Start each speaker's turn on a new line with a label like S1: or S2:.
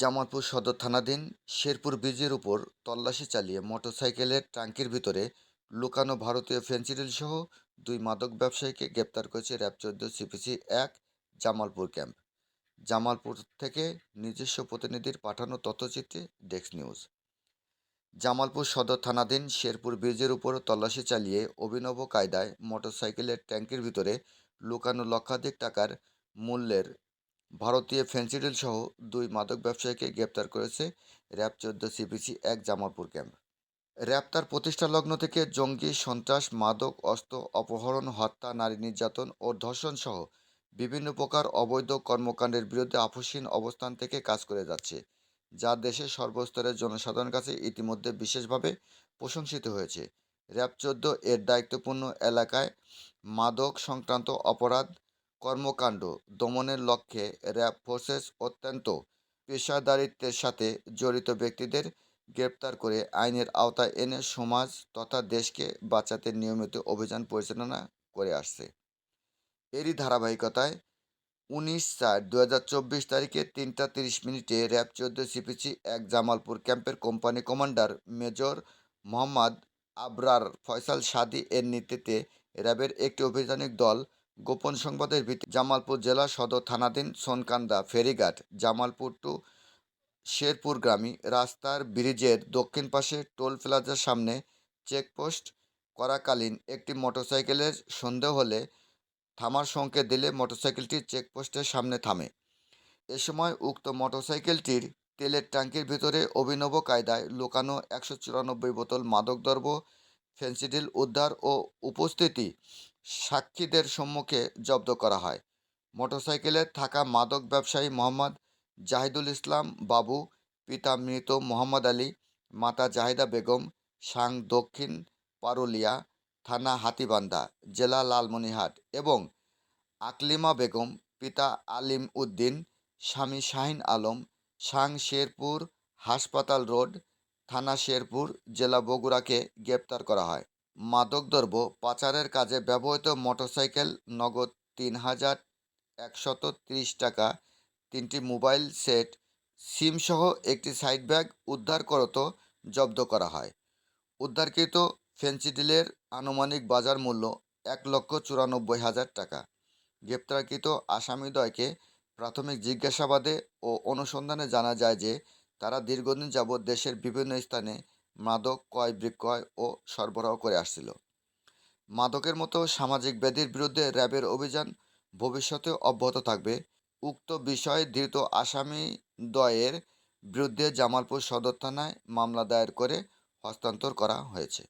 S1: জামালপুর সদর থানাধীন শেরপুর ব্রিজের উপর তল্লাশি চালিয়ে মোটরসাইকেলের ট্যাঙ্কির ভিতরে লুকানো ভারতীয় ফেন্সিডিল সহ দুই মাদক ব্যবসায়ীকে গ্রেপ্তার করেছে র্যাব চোদ্দ সিপিসি এক জামালপুর ক্যাম্প। জামালপুর থেকে নিজস্ব প্রতিনিধির পাঠানো তথ্যচিত্রে ডেস্ক নিউজ। জামালপুর সদর থানাধীন শেরপুর ব্রিজের উপর তল্লাশি চালিয়ে অভিনব কায়দায় মোটরসাইকেলের ট্যাঙ্কের ভিতরে লুকানো লক্ষাধিক টাকার মূল্যের ভারতীয় ফেন্সিডিল সহ দুই মাদক ব্যবসায়ীকে গ্রেপ্তার করেছে র্যাব চোদ্দ সিপিসি এক জামালপুর ক্যাম্প। র্যাব তার প্রতিষ্ঠা লগ্ন থেকে জঙ্গি, সন্ত্রাস, মাদক, অস্ত্র অপহরণ, হত্যা, নারী নির্যাতন ও ধর্ষণ সহ বিভিন্ন প্রকার অবৈধ কর্মকাণ্ডের বিরুদ্ধে আপসহীন অবস্থান থেকে কাজ করে যাচ্ছে, যা দেশের সর্বস্তরের জনসাধারণের কাছে ইতিমধ্যে বিশেষভাবে প্রশংসিত হয়েছে। র্যাব চোদ্দ এর দায়িত্বপূর্ণ এলাকায় মাদক সংক্রান্ত অপরাধ কর্মকাণ্ড দমনের লক্ষ্যে র্যাব ফোর্সেস অত্যন্ত পেশাদারিত্বের সাথে জড়িত ব্যক্তিদের গ্রেপ্তার করে আইনের আওতায় এনে সমাজ তথা দেশকে বাঁচাতে নিয়মিত অভিযান পরিচালনা করে আসছে। এরই ধারাবাহিকতায় উনিশ চার দু চব্বিশ তারিখে তিনটা তিরিশ মিনিটে র্যাব চোদ্দ সিপিসি এক জামালপুর ক্যাম্পের company commander major Mohammad Abrar Faisal Sadi এর নেতৃত্বে র্যাবের একটি অভিযানিক দল গোপন সংবাদের ভিত্তি জামালপুর জেলা সদর থানাধীন সোনকান্দা ফেরিঘাট জামালপুর টু শেরপুরগ্রামী রাস্তার ব্রিজের দক্ষিণ পাশে টোল প্লাজার সামনে চেকপোস্ট করাকালীন একটি মোটরসাইকেলের সন্দেহ হলে থামার সংকেত দিলে মোটরসাইকেলটি চেকপোস্টের সামনে থামে। এ সময় উক্ত মোটরসাইকেলটির তেলের ট্যাঙ্কির ভিতরে অভিনব কায়দায় লুকানো একশো চুরানব্বই বোতল মাদকদ্রব্য ফেন্সিডিল উদ্ধার ও উপস্থিতি সাক্ষীদের সম্মুখে জব্দ করা হয়। মোটরসাইকেলে থাকা মাদক ব্যবসায়ী মোহাম্মদ জাহিদুল ইসলাম বাবু, পিতা মৃত মোহাম্মদ আলী, মাতা জাহিদা বেগম, সাং দক্ষিণ পারুলিয়া থানা হাতিবান্ধা, জেলা লালমনিরহাট এবং আকলিমা বেগম, পিতা আলিম উদ্দিন, স্বামী শাহিন আলম, সাং শেরপুর হাসপাতাল রোড, থানা শেরপুর, জেলা বগুড়াকে গ্রেপ্তার করা হয়। মাদকদ্রব্য পাচারের কাজে ব্যবহৃত মোটরসাইকেল নগদ তিন হাজার একশত তিরিশ টাকা, তিনটি মোবাইল সেট সিমসহ একটি সাইড ব্যাগ উদ্ধার করত, জব্দ করা হয়। উদ্ধারকৃত ফেন্সিডিলের আনুমানিক বাজার মূল্য এক লক্ষ চুরানব্বই হাজার টাকা। গ্রেপ্তারকৃত আসামিদ্বয়কে প্রাথমিক জিজ্ঞাসাবাদে ও অনুসন্ধানে জানা যায় যে, তারা দীর্ঘদিন যাবৎ দেশের বিভিন্ন স্থানে মাদক ক্রয়, বিক্রয় ও সরবরাহ করে আসছিল। মাদকের মতো সামাজিক ব্যাধির বিরুদ্ধে র্যাবের অভিযান ভবিষ্যতে অব্যাহত থাকবে। উক্ত বিষয়ে ধৃত আসামি দয়ের বিরুদ্ধে জামালপুর সদর থানায় মামলা দায়ের করে হস্তান্তর করা হয়েছে।